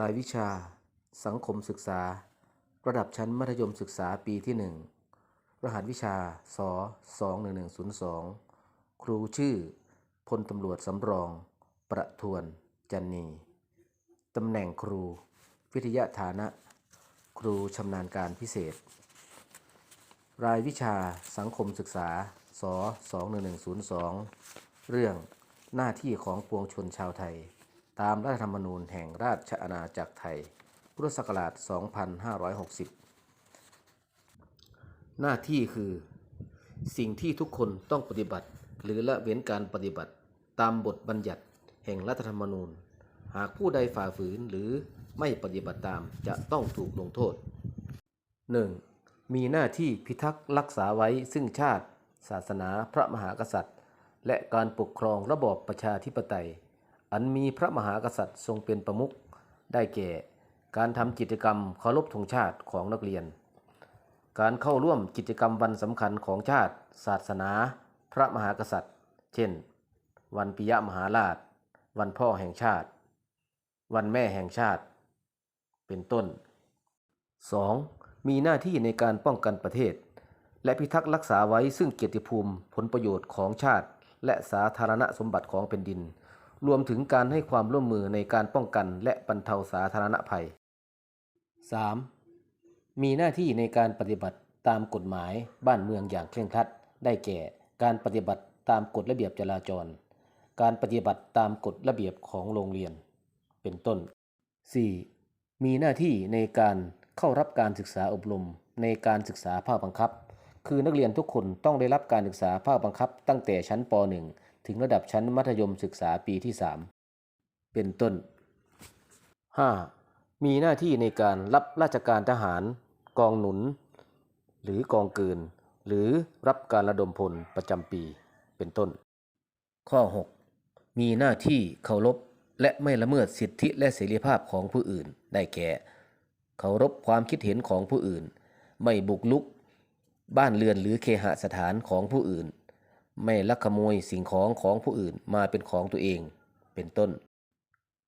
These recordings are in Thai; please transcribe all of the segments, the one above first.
รายวิชา สังคมศึกษา ระดับชั้นมัธยมศึกษาปีที่ 1 รหัสวิชาส21102 ครูชื่อ พลตำรวจสำรอง ประทวน จันนี ตำแหน่งครู วิทยาฐานะ ครูชำนาญการพิเศษ รายวิชาสังคมศึกษาส21102 เรื่องหน้าที่ของปวงชนชาวไทย ตามรัฐธรรมนูญแห่งราชอาณาจักรไทย พุทธศักราช 2560 หน้าที่คือ สิ่งที่ทุกคนต้องปฏิบัติ หรือละเว้นการปฏิบัติ ตามบทบัญญัติแห่งรัฐธรรมนูญ หากผู้ใดฝ่าฝืนหรือไม่ปฏิบัติตามจะต้องถูกลงโทษ 1. มีหน้าที่พิทักษ์รักษาไว้ซึ่งชาติ ศาสนาพระมหากษัตริย์ และการปกครองระบอบประชาธิปไตย อันมีพระมหากษัตริย์ทรงเป็นประมุขได้แก่ การทำกิจกรรมเคารพธงชาติของนักเรียน การเข้าร่วมกิจกรรมวันสำคัญของชาติ ศาสนา พระมหากษัตริย์ เช่น วันปิยมหาราช วันพ่อแห่งชาติ วันแม่แห่งชาติ เป็นต้น 2. มีหน้าที่ในการป้องกันประเทศ และพิทักษ์รักษาไว้ซึ่งเกียรติภูมิผลประโยชน์ของชาติ และสาธารณสมบัติของแผ่นดิน รวมถึงการให้ความร่วมมือในการป้องกันและบรรเทาสาธารณภัย 3. มีหน้าที่ในการปฏิบัติตามกฎหมายบ้านเมืองอย่างเคร่งครัด ได้แก่ การปฏิบัติตามกฎระเบียบจราจร การปฏิบัติตามกฎระเบียบของโรงเรียน เป็นต้น 4. มีหน้าที่ในการเข้ารับการศึกษาอบรมในการศึกษาภาคบังคับ คือนักเรียนทุกคนต้องได้รับการศึกษาภาคบังคับ ตั้งแต่ชั้นป .1 ถึงระดับชั้นมัธยมศึกษาปีที่ 3 เป็นต้น 5. มีหน้าที่ในการรับราชการทหาร กองหนุน หรือกองเกิน หรือรับการระดมพลประจำปี เป็นต้น ข้อ 6 มีหน้าที่เคารพและไม่ละเมิดสิทธิและเสรีภาพของผู้อื่น ได้แก่ เคารพความคิดเห็นของผู้อื่น ไม่บุกลุก บ้านเรือนหรือเคหสถานของผู้อื่น ไม่ลักขโมยสิ่งของของผู้อื่นมาเป็นของตัวเอง เป็นต้น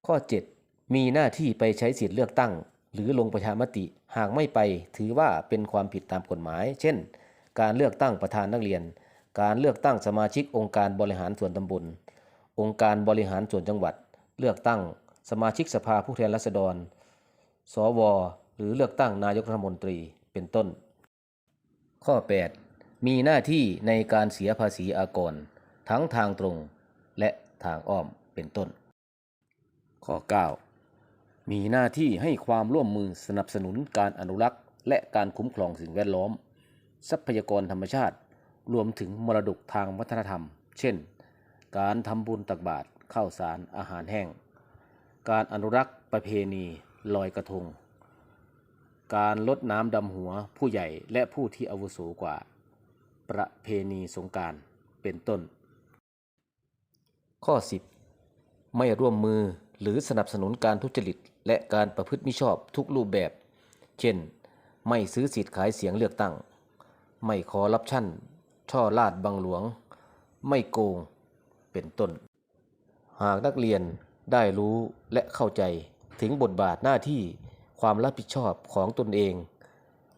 ข้อ 7 มีหน้าที่ไปใช้สิทธิเลือกตั้ง หรือลงประชามติหากไม่ไปถือว่าเป็นความผิดตามกฎหมาย เช่น การเลือกตั้งประธานนักเรียน การเลือกตั้งสมาชิกองค์การบริหารส่วนตำบล องค์การบริหารส่วนจังหวัด เลือกตั้ง สมาชิกสภาผู้แทนราษฎร สว หรือเลือกตั้งนายกรัฐมนตรี เป็นต้น ข้อ 8 มีหน้าที่ในการเสียภาษีอากร ทั้งทางตรงและทางอ้อมเป็นต้น ข้อ 9 มีหน้าที่ให้ความร่วมมือสนับสนุนการอนุรักษ์ และการคุ้มครองสิ่งแวดล้อม ทรัพยากรธรรมชาติ รวมถึงมรดกทางวัฒนธรรม เช่น การทำบุญตักบาตรข้าวสารอาหารแห้ง การอนุรักษ์ประเพณีลอยกระทง การลดน้ำดำหัวผู้ใหญ่และผู้ที่อาวุโสกว่า ประเพณีสงการเป็นต้น ข้อ 10 ไม่ร่วมมือหรือสนับสนุนการทุจริต และการประพฤติมิชอบทุกรูปแบบ เช่น ไม่ซื้อสิทธิ์ขายเสียงเลือกตั้ง ไม่คอร์รัปชันช่อลาดบังหลวง ไม่โกง เป็นต้น หากนักเรียนได้รู้และเข้าใจถึงบทบาทหน้าที่ความรับผิดชอบของตนเอง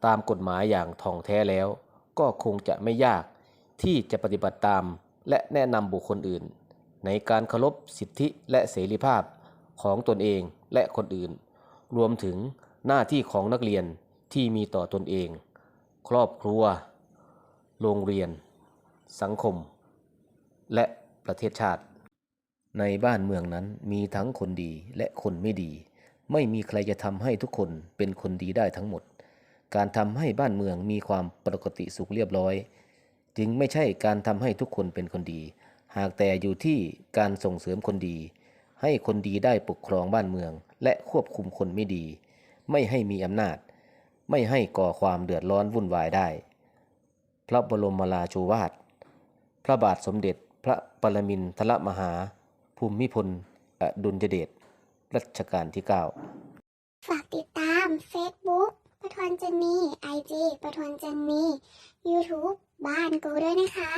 ตามกฎหมายอย่างท่องแท้แล้ว ก็คงจะไม่ยากที่จะปฏิบัติตามและแนะนำบุคคลอื่น ในการเคารพสิทธิและเสรีภาพของตนเองและคนอื่น รวมถึงหน้าที่ของนักเรียนที่มีต่อตนเอง ครอบครัว โรงเรียน สังคม และประเทศชาติ ในบ้านเมืองนั้นมีทั้งคนดีและคนไม่ดี ไม่มีใครจะทำให้ทุกคนเป็นคนดีได้ทั้งหมด การทำให้บ้านเมืองมีความปกติสุขเรียบร้อย จึงไม่ใช่การทำให้ทุกคนเป็นคนดี หากแต่อยู่ที่การส่งเสริมคนดี ให้คนดีได้ปกครองบ้านเมือง และควบคุมคนไม่ดี ไม่ให้มีอำนาจ ไม่ให้ก่อความเดือดร้อนวุ่นวายได้ พระบรมราโชวาท พระบาทสมเด็จพระปรมินทรมหา ภูมิพลอดุลยเดชรัชกาลที่ 9 ฝากติดตาม Facebook วนจันนี IG ประทวนจันนี YouTube บ้านกูด้วยนะคะ